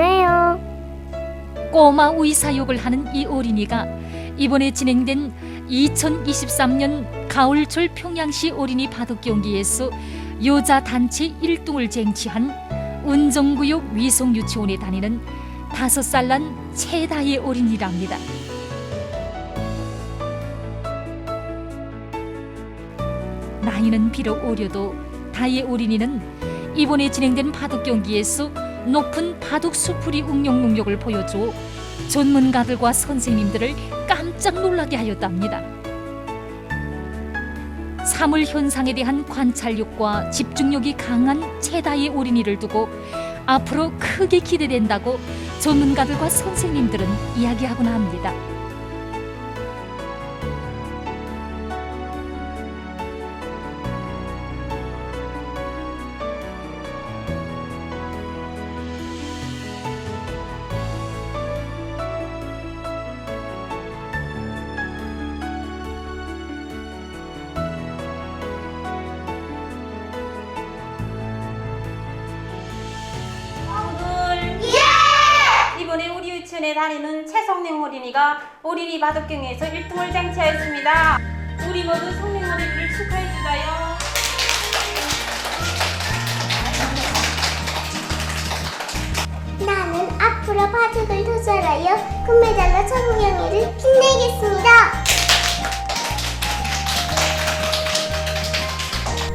왔네요. 꼬마 의사욕을 하는 이 어린이가 이번에 진행된 2023년 가을철 평양시 어린이 바둑 경기에서 여자 단체 1등을 쟁취한 운정구역 위성유치원에 다니는 다섯 살 난 최다의 어린이랍니다. 나이는 비록 어려도 다의 어린이는 이번에 진행된 바둑 경기에서 높은 바둑 수풀이 응용 능력을 보여줘 전문가들과 선생님들을 깜짝 놀라게 하였답니다. 사물 현상에 대한 관찰력과 집중력이 강한 최다의 어린이를 두고 앞으로 크게 기대된다고 전문가들과 선생님들은 이야기하곤 합니다. 유치원에 다니는 최성령 어린이가 어린이 바둑경에서 1등을 쟁취하였습니다. 우리 모두 성령 어린이를 축하해 주자요. 나는 앞으로 바둑을 도전하여 금메달로 서구경이를 빛내겠습니다.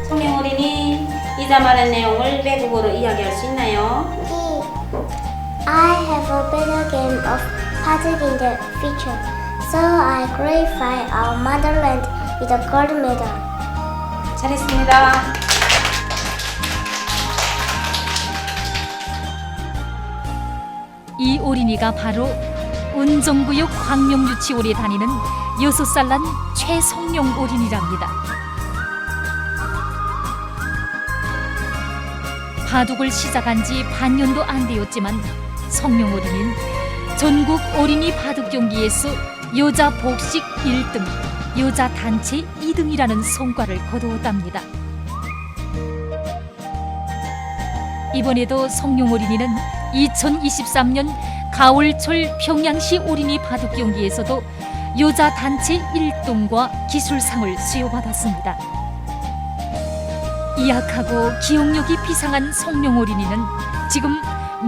성령 어린이 이자 말한 내용을 외국어로 이야기할 수 있나요? I have a better game of Paduk in the future, so I qualify our motherland with a gold medal. 잘했습니다. 이 어린이가 바로 운정구역 광명유치원에 다니는 여섯 살 난 최성룡 어린이랍니다. 바둑을 시작한 지 반년도 안 되었지만 성룡 어린이는 전국 어린이 바둑 경기에서 여자 복식 1등, 여자 단체 2등이라는 성과를 거두었답니다. 이번에도 성룡 어린이는 2023년 가을철 평양시 어린이 바둑 경기에서도 여자 단체 1등과 기술상을 수여받았습니다. 이약하고 기억력이 비상한 성룡 어린이는 지금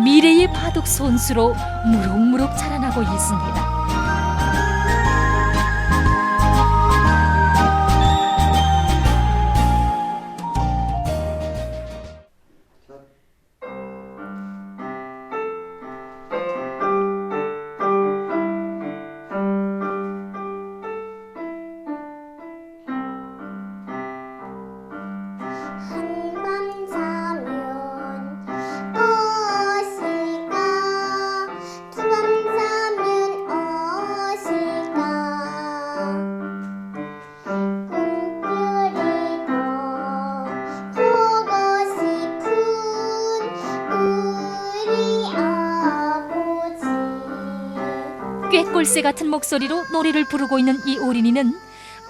미래의 바둑 선수로 무럭무럭 자라나고 있습니다. 꾀꼴새 같은 목소리로 노래를 부르고 있는 이 어린이는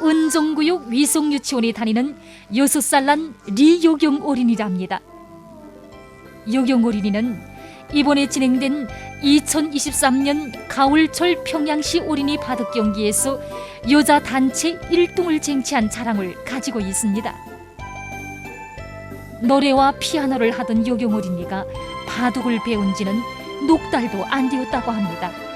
은정구역 위성유치원에 다니는 여섯 살 난 리요경 어린이랍니다. 요경 어린이는 이번에 진행된 2023년 가을철 평양시 어린이 바둑 경기에서 여자 단체 1등을 쟁취한 자랑을 가지고 있습니다. 노래와 피아노를 하던 요경 어린이가 바둑을 배운 지는 넉 달도 안 되었다고 합니다.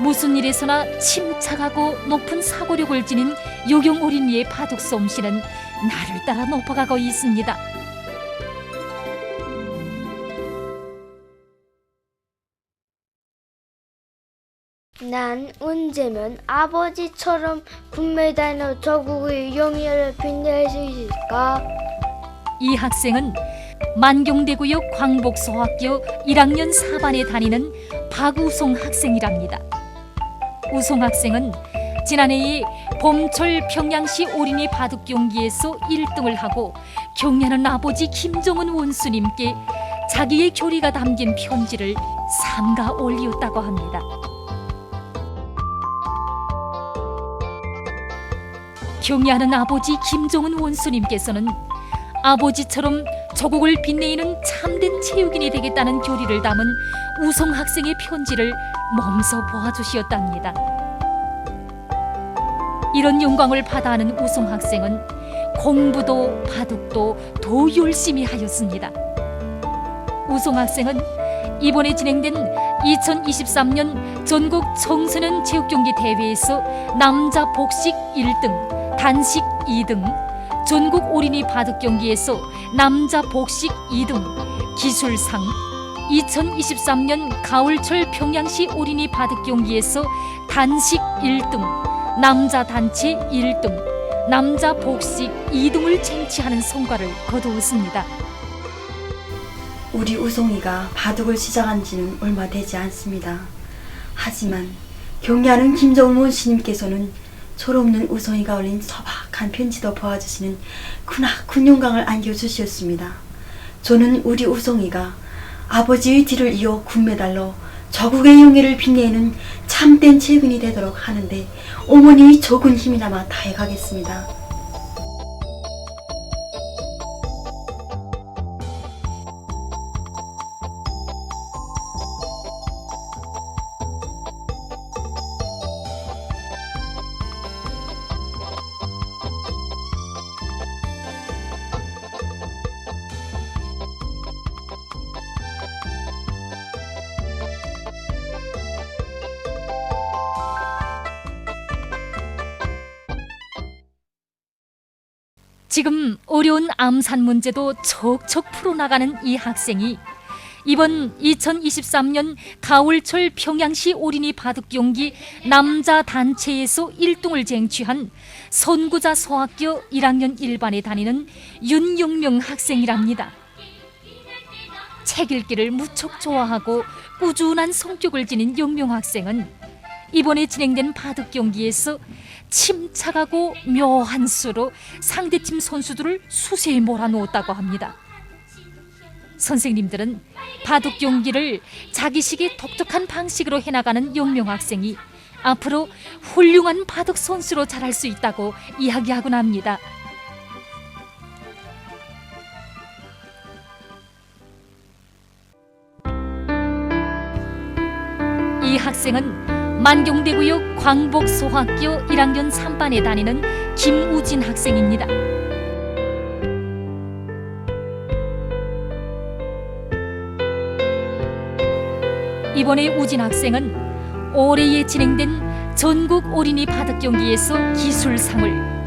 무슨 일에서나 침착하고 높은 사고력을 지닌 요경 어린이의 바둑 솜씨는 나를 따라 높아가고 있습니다. 난 언제면 아버지처럼 금메달로 조국의 영예를 빛낼 수 있을까? 이 학생은 만경대구역 광복소학교 1학년 4반에 다니는 박우송 학생이랍니다. 우송 학생은 지난해에 봄철 평양시 어린이 바둑 경기에서 1등을 하고 경례하는 아버지 김정은 원수님께 자기의 교리가 담긴 편지를 삼가 올리었다고 합니다. 경애하는 아버지 김종은 원수님께서는 아버지처럼 조국을 빛내는 참된 체육인이 되겠다는 교리를 담은 우송 학생의 편지를 몸소 보아주시었답니다. 이런 영광을 받아하는 우송 학생은 공부도 바둑도 더 열심히 하였습니다. 우송 학생은 이번에 진행된 2023년 전국 청소년 체육경기 대회에서 남자 복식 1등, 단식 2등, 전국 어린이 바둑 경기에서 남자 복식 2등, 기술상, 2023년 가을철 평양시 어린이 바둑 경기에서 단식 1등, 남자 단체 1등, 남자 복식 2등을 쟁취하는 성과를 거두었습니다. 우리 우송이가 바둑을 시작한 지는 얼마 되지 않습니다. 하지만 경리하는 김정문 스님께서는 철없는 우송이가 올린 소박한 편지도 보아주시는 크나큰 영광을 안겨주셨습니다. 저는 우리 우송이가 아버지의 뒤를 이어 군메달로 저국의 영예를 빛내는 참된 체육인이 되도록 하는데 어머니의 적은 힘이나마 다해가겠습니다. 지금 어려운 암산 문제도 척척 풀어나가는 이 학생이 이번 2023년 가을철 평양시 어린이 바둑 경기 남자 단체에서 1등을 쟁취한 선구자 소학교 1학년 1반에 다니는 윤영명 학생이랍니다. 책 읽기를 무척 좋아하고 꾸준한 성격을 지닌 영명 학생은 이번에 진행된 바둑 경기에서 침착하고 묘한 수로 상대팀 선수들을 수세에 몰아놓았다고 합니다. 선생님들은 바둑 경기를 자기식의 독특한 방식으로 해나가는 영명 학생이 앞으로 훌륭한 바둑 선수로 자랄 수 있다고 이야기하곤 합니다. 이 학생은 만경대구역 광복소학교 1학년 3반에 다니는 김우진 학생입니다. 이번에 우진 학생은 올해에 진행된 전국 어린이 바둑 경기에서 기술상을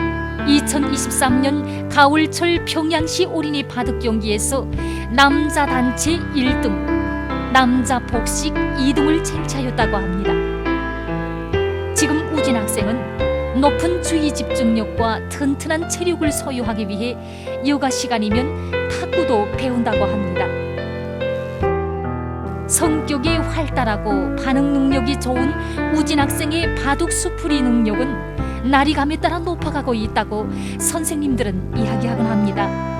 2023년 가을철 평양시 어린이 바둑 경기에서 남자 단체 1등, 남자 복식 2등을 쟁취하였다고 합니다. 학생은 높은 주의 집중력과 튼튼한 체력을 소유하기 위해 여가 시간이면 탁구도 배운다고 합니다. 성격이 활달하고 반응 능력이 좋은 우진 학생의 바둑 수풀이 능력은 날이 감에 따라 높아가고 있다고 선생님들은 이야기하곤 합니다.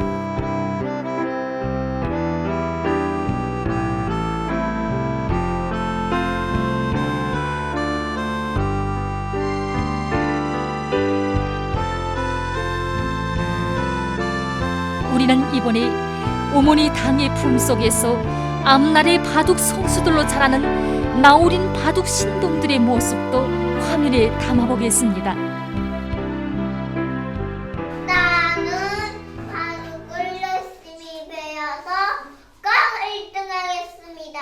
이번에 어머니 당의 품속에서 앞날의 바둑 선수들로 자라는 나오린 바둑 신동들의 모습도 화면에 담아보겠습니다. 나는 바둑을 열심히 배워서 꼭 1등하겠습니다.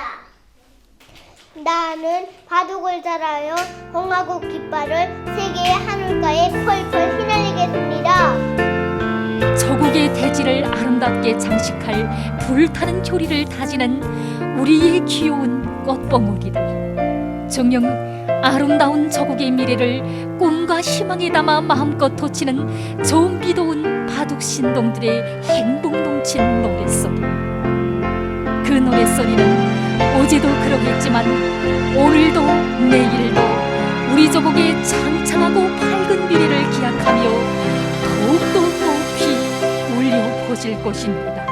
나는 바둑을 잘하여 공화국 깃발을 세계의 하늘가에 펄펄 휘날리겠습니다. 저국의 대지를 아름답게 장식할 불타는 교리를 다지는 우리의 귀여운 꽃봉오리들. 정녕 아름다운 저국의 미래를 꿈과 희망에 담아 마음껏 돋치는 정비도운 바둑 신동들의 행복 넘치는 노랫소리. 그 노랫소리는 어제도 그러겠지만 곳입니다.